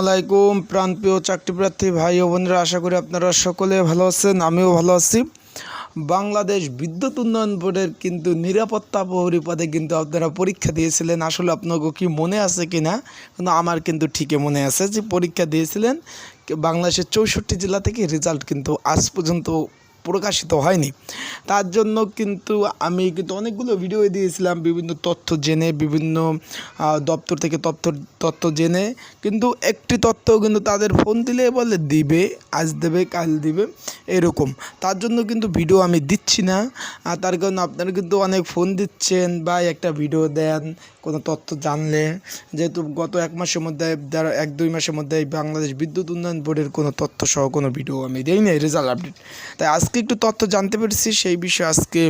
আলাইকুম, প্রাণপ্রিয় চাকরিপ্রার্থী ভাই ও বোনেরা, আশা করি আপনারা সকলে ভালো আছেন, আমিও ভালো আছি। বাংলাদেশ বিদ্যুৎ উন্নয়ন বোর্ডের কিন্তু নিরাপত্তা প্রহরী পদে কিন্তু আপনারা পরীক্ষা দিয়েছিলেন। আসলে আপনাকে কি মনে আছে কি না কিন্তু আমার কিন্তু ঠিকই মনে আছে যে পরীক্ষা দিয়েছিলেন। বাংলাদেশের চৌষট্টি জেলা থেকে রেজাল্ট কিন্তু আজ পর্যন্ত প্রকাশিত হয়নি। তার জন্য কিন্তু আমি কিন্তু অনেকগুলো ভিডিও দিয়েছিলাম, বিভিন্ন তথ্য জেনে, বিভিন্ন দপ্তর থেকে তথ্য তথ্য জেনে। কিন্তু একটি তথ্য কিন্তু তাদের ফোন দিলে বলে, দিবে, আজ দেবে, কাল দিবে। এরকম। তার জন্য কিন্তু ভিডিও আমি দিচ্ছি না। আর তার কারণে আপনারা কিন্তু অনেক ফোন দিচ্ছেন বা একটা ভিডিও দেন, কোনো তথ্য জানলে। যেহেতু গত এক মাসের মধ্যে এক, দুই মাসের মধ্যে বাংলাদেশ বিদ্যুৎ উন্নয়ন বোর্ডের কোনো তথ্য সহ কোনো ভিডিও আমি দেই নাই রেজাল্ট আপডেট তাই আজকে একটু তথ্য জানতে পেরেছি, সেই বিষয়ে আজকে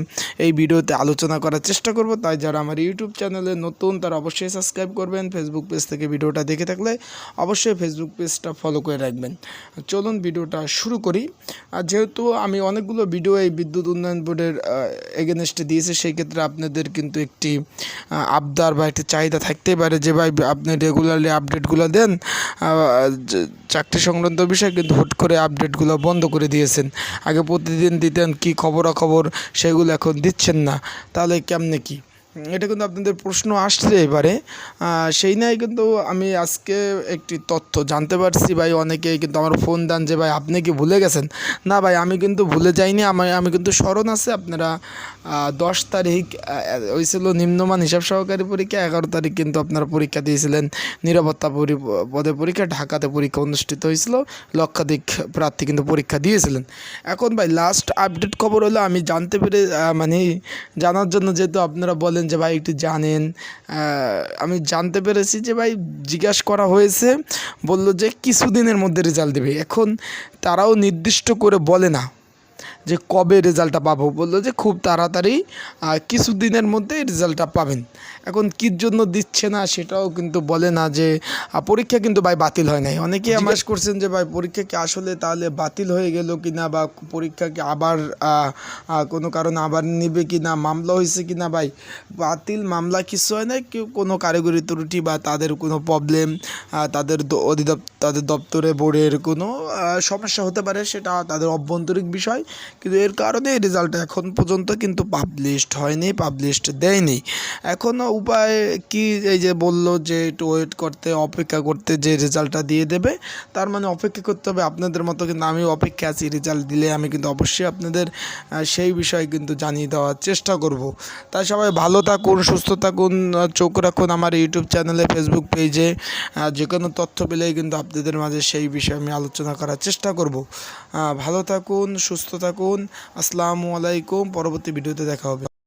এই ভিডিওতে আলোচনা করার চেষ্টা করব। তাই যারা আমার ইউটিউব চ্যানেলে নতুন, তারা অবশ্যই সাবস্ক্রাইব করবেন ফেসবুক পেজ থেকে ভিডিওটা দেখে থাকলে অবশ্যই ফেসবুক পেজটা ফলো করে রাখবেন। চলুন ভিডিওটা শুরু করি। আর যেহেতু আমি অনেকগুলো ভিডিও এই বিদ্যুৎ উন্নয়ন বোর্ডের এগেনস্টে দিয়েছি, সেই ক্ষেত্রে আপনাদের কিন্তু একটি আবদার বা একটি চাহিদা থাকতেই পারে যে ভাই, আপনি রেগুলারলি আপডেটগুলো দেন চাকরি সংক্রান্ত বিষয়ে কিন্তু হুট করে আপডেটগুলো বন্ধ করে দিয়েছেন। আগে প্রতিদিন দিতেন কি খবরাখবর, সেগুলো এখন দিচ্ছেন না। তাহলে কেমনে কি? এটা কিন্তু আপনাদের প্রশ্ন আসছে এবারে। সেই নাই কিন্তু আমি আজকে একটি তথ্য জানতে পারছি ভাই, অনেকে কিন্তু আমার ফোন দেন যে, ভাই, আপনি কি ভুলে গেছেন? না ভাই, আমি কিন্তু ভুলে যাইনি, আমি আমি কিন্তু স্মরণ আছে আপনারা দশ তারিখ হয়েছিল নিম্নমান হিসাব সহকারী পরীক্ষা, এগারো তারিখ কিন্তু আপনারা পরীক্ষা দিয়েছিলেন, নিরাপত্তা পদে পরীক্ষা, ঢাকাতে পরীক্ষা অনুষ্ঠিত হয়েছিল লক্ষাধিক প্রার্থী কিন্তু পরীক্ষা দিয়েছিলেন। এখন ভাই লাস্ট আপডেট খবর হলো, আমি জানতে পেরে মানে জানার জন্য যেহেতু আপনারা বলেন যে, ভাই, একটু জানেন। আমি জানতে পেরেছি যে, ভাই, জিজ্ঞাসা করা হয়েছে। বলল যে, কিছুদিনের মধ্যে রেজাল্ট দেবে। এখন তারাও নির্দিষ্ট করে বলে না। যে কবে রেজাল্টটা পাবো? বলল যে খুব তাড়াতাড়ি কিছুদিনের মধ্যে রেজাল্টটা পাবেন। এখন কির জন্য দিচ্ছে না সেটাও কিন্তু বলে না যে পরীক্ষা কিন্তু ভাই বাতিল হয় নাই। অনেকে জিজ্ঞেস করছেন যে ভাই পরীক্ষা কি আসলে তাহলে বাতিল হয়ে গেল কি না বা পরীক্ষা কি আবার কোনো কারণে আবার নিবে কি না মামলা হয়েছে কি না ভাই? বাতিল মামলা কিছু হয় না কেউ কোনো কারিগরি ত্রুটি বা তাদের কোনো প্রবলেম তাদের অধিদপ্তর তাদের দপ্তরে বোর্ডের কোনো সমস্যা হতে পারে সেটা তাদের অভ্যন্তরীণ বিষয়। কিন্তু এর কারণে এই রেজাল্ট এখন পর্যন্ত কিন্তু পাবলিশড হয়নি পাবলিশড দেয়নি। এখনও উপায় কি এই যে বলল যে একটু ওয়েট করতে, অপেক্ষা করতে যে রেজাল্টটা দিয়ে দেবে, তার মানে অপেক্ষা করতে হবে আপনাদের মতো কিন্তু আমি অপেক্ষা আছি রেজাল্ট দিলে আমি কিন্তু অবশ্যই আপনাদের সেই বিষয়ে কিন্তু জানিয়ে দেওয়ার চেষ্টা করব। তাই সবাই ভালো থাকুন, সুস্থ থাকুন, চোখ রাখুন আমার ইউটিউব চ্যানেলে ফেসবুক পেজে যে কোনো তথ্য পেলেই কিন্তু আপনাদের মাঝে সেই বিষয়ে আমি আলোচনা করার চেষ্টা করব। ভালো থাকুন, সুস্থ থাকুন। আসসালামু আলাইকুম। পরবর্তী ভিডিওতে দেখা হবে।